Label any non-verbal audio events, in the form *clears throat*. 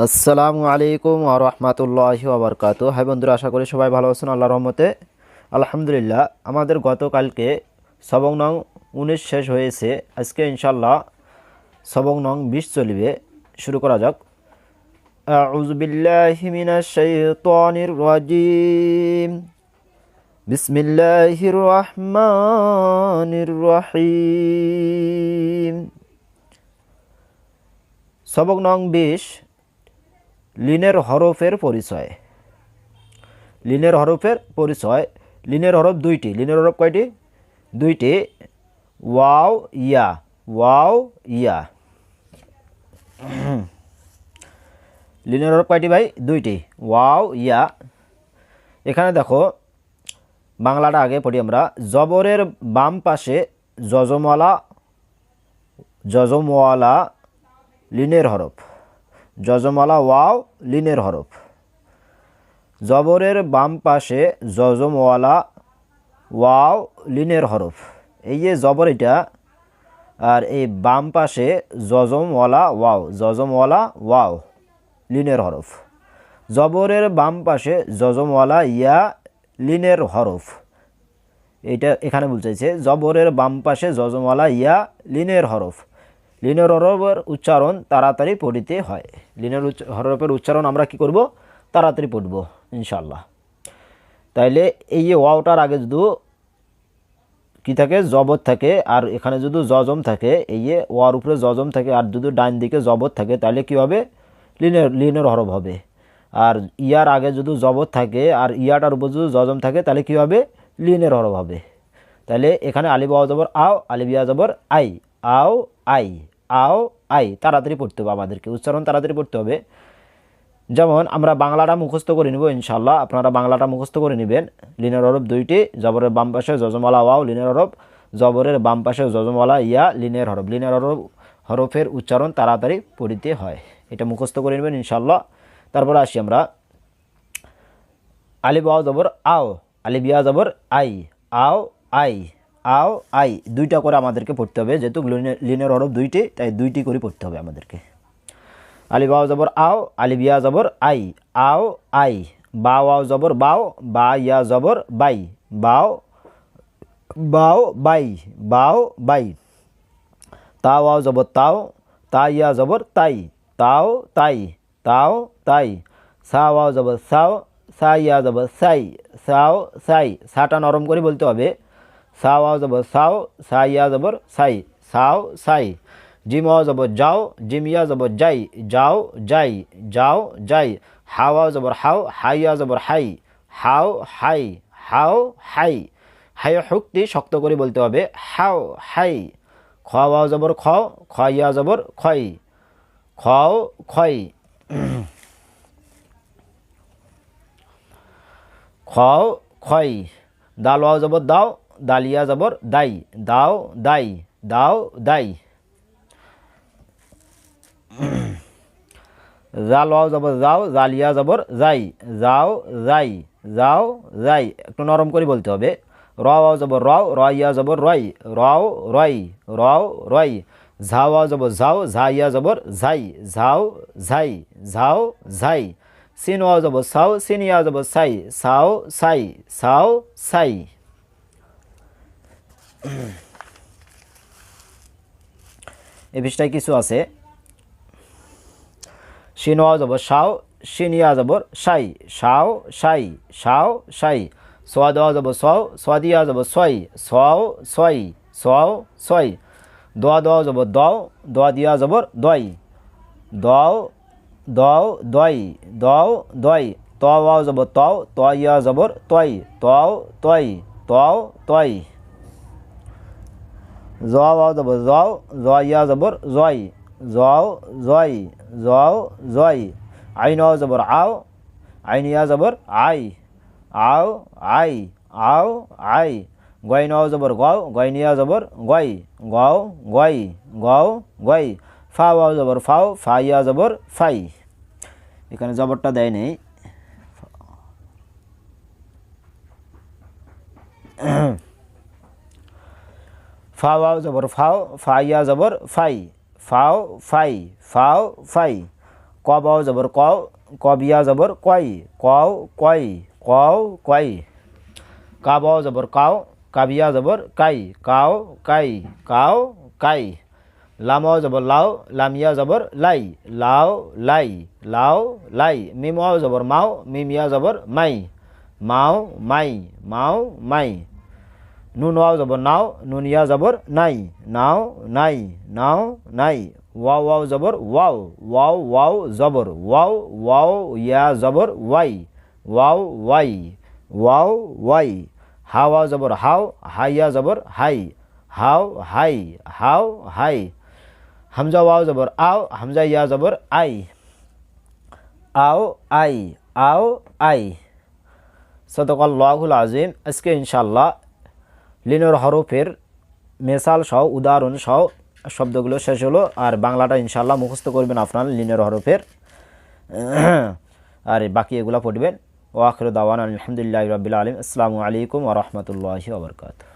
আসসালামু আলাইকুম আ রহমতুল্লাহি আবরকাত হাই বন্ধুরা আশা করি সবাই ভালো আছেন আল্লাহ রহমতে আলহামদুলিল্লাহ আমাদের গতকালকে সবং নং উনিশ শেষ হয়েছে আজকে ইনশাল্লাহ সবং নং বিশ চলিবে শুরু করা যাক أعوذ بالله من الشيطان الرجيم بسم الله الرحمن الرحيم সবক নং বিশ লিনের হরফের পরিচয়। লিনের হরফের পরিচয়, লিনের হরফ দুইটি। লিনের হরফ কয়টি? দুইটি। ওয়াও, ইয়া। ওয়াও, ইয়া। লিনের হরফ কয়টি ভাই? দুইটি। ওয়াও, ইয়া। এখানে দেখো, বাংলাটা আগে পড়ি আমরা। জবরের বাম পাশে যজমওয়ালা যজমওয়ালা লিনের হরফ। যজমওয়ালা ওয়াও, লিনের হরফ। জবরের বাম পাশে যজমওয়ালা, ওয়াও, লিনের হরফ। এই যে জবর এটা, আর এই বাম পাশে যজমওয়ালা ওয়াও যজমওয়ালা ওয়াও, লিনের হরফ। জবরের বাম পাশে যজমওয়ালা ইয়া, লিনের হরফ। এটা এখানে বলতেছে জবরের বাম পাশে যজমওয়ালা ইয়া, লিনের হরফ। লিনের হরফের উচ্চারণ তাড়াতাড়ি পড়িতে হয়। লিনের হরফের উচ্চারণ আমরা কি করব? তাড়াতাড়ি পড়ব ইনশাল্লাহ তাইলে এই যে ওয়াওটার আগে যদি কি থাকে? জবর থাকে, আর এখানে যদি জজম থাকে, এই যে ওয়ার উপরে জজম থাকে, আর যদি ডান দিকে জবর থাকে তাহলে কি হবে? লিনের লিনের হরফ হবে। আর ইয়ার আগে যদি জবর থাকে, আর ইয়াটার উপর যদি জজম থাকে তাহলে কি হবে? লিনের হরফ হবে। তাহলে এখানে আলিব জবর আও আলিবিয়া জবর আই, আও, আই। আও আই, তাড়াতাড়ি পড়তে হবে আমাদেরকে। উচ্চারণ তাড়াতাড়ি পড়তে হবে। যেমন, আমরা বাংলাটা মুখস্থ করে নিব ইনশাল্লাহ আপনারা বাংলাটা মুখস্থ করে নেবেন। লিনের হরফ দুইটি, জবরের বাম পাশে যজমালা ওয়াও, লিনের হরফ জবরের বাম পাশে যজমালা ইয়া, লিনের হরফ। লিনের হরফ, হরফের উচ্চারণ তাড়াতাড়ি পড়িতে হয়। এটা মুখস্থ করে নেবেন ইনশাল্লাহ তারপরে আসি আমরা। আলিব আও জবর আও আলিবিয়া জবর আই, আও আই। আও, আই, দুইটা করে আমাদেরকে পড়তে হবে। যেহেতু লিনের হরফ দুইটি, তাই দুইটি করে পড়তে হবে আমাদেরকে। আলিব আও জবর, আও আলিবিয়া জবর, আই, আও, আই, বাও, আও, জবর, বাও, বা, ইয়া, জবর, বাই, বাও বাও, বাই বাও, বাই, তাও, আও, জবর, তাও, তা, ইয়া, জবর, তাই, তাও তাই তাও, তাই, সাও, আও, জবর, সাও, সা, ইয়া, জবর, সাই, সাও, সাই, সাটা নরম করে বলতে হবে। সাও আও জবর সাও সা ইয়া জবর সাই, সাও, সাই। জিম আও জবর যাও, জিম ইয়া জবর যাই, যাও যাই যাও, যাই। হাও আও জবর হাও, হাই ইয়া জবর হাই। হাও হাই হাও, হাই। হাই হুকটি শক্ত করে বলতে হবে, হাও, হাই। খাওয়া জবর খ খয়া জবর খয় খাও খয় খাও খয় দাল জবর দাও দালিয়া জবর দাই, দাও দাই দাও, দাই। জাল জবর যাও, জালিয়া জবর যাই, যাও যাই যাও, যাই। একটু নরম করে বলতে হবে। র ওয়াও জবর রাও রয়া জবর রয় রাও রয় রাও রয় ঝাও ওয়াও জবর ঝাও, ঝাইয়া জবর ঝাই, ঝাও ঝাই ঝাও, ঝাই। সিন ওয়াও জবর সাও সিনিয়া জবর সাই সাও সাই সাও সাই এ পৃষ্ঠায় কিছু আছে। শিনোয়া জবর শাও শিনিয়া জবর সাই শাও সাই শাও সাই, সোয়া দেওয়া জবর সও সোয়াদিয়া জবর সই সও সই সও সই দোয়া দেওয়া জবর দও, দোয়া দিয়া জবর দই দও দও দই দও দই তওয়া জবর তও তয়া জবর তই তও তই তও তই জওয়া জবর জও জয়া জবর জয় জও জয় জও জয় আইন জবর আও আইনিয়া জবর আই আও আই আও আই গয় নাও জবর গও গয়নিয়া জবর গয় গও গয় গও গয় ফা ওয়াও জবর ফাও ফাইয়া জবর ফাই এখানে জবরটা দেয় নেই। फावा ज़बर फाव फाया ज़बर फाई फाव फाई फाव फाई कौबाव ज़बर कौ कौबिया ज़बर क्वाई कौ क्वाई कौव क्वाई काबाव ज़बर काव काबिया ज़बर काई काव काई काव काई लामाओ ज़बर लाओ लामिया ज़बर लाई लाओ लाई लाओ लाई मिमाओ ज़बर माओ मिमिया ज़बर माई माओ माई माओ माई নুন ওয়াও জবর নাও নুনিয়া জবর নাই নাও নাই নাও নাই ওয়াও ওয়াও জবর ওয়াও ওয়াও ওয়াও জবর ওয়াও ওয়াও ইয়া জবর ওয়াই ওয়াও ওয়াই ওয়াও ওয়াই হা ওয়াও জবর হাও হাইয়া জবর হাই হাও হাই হাও হাই হামজা ওয়াও জবর আও হামজা ইয়া জবর আই আও আই আও আই সদকাল্লাহুল আজিম আজকে ইনশাল্লাহ লিনোর হরফের মেসাল সহ উদাহরণ সহ শব্দগুলো শেষ হলো, আর বাংলাটা ইনশাল্লাহ মুখস্থ করবেন আপনার লিনের হরফের। *clears throat* আর, বাকি এগুলো পড়বেন। ও আখর দাওয়ান আলহামদুলিল্লাহ রবিল আলম আসসালামু আলাইকুম ওরহমতুল্লাহি ওবরকাত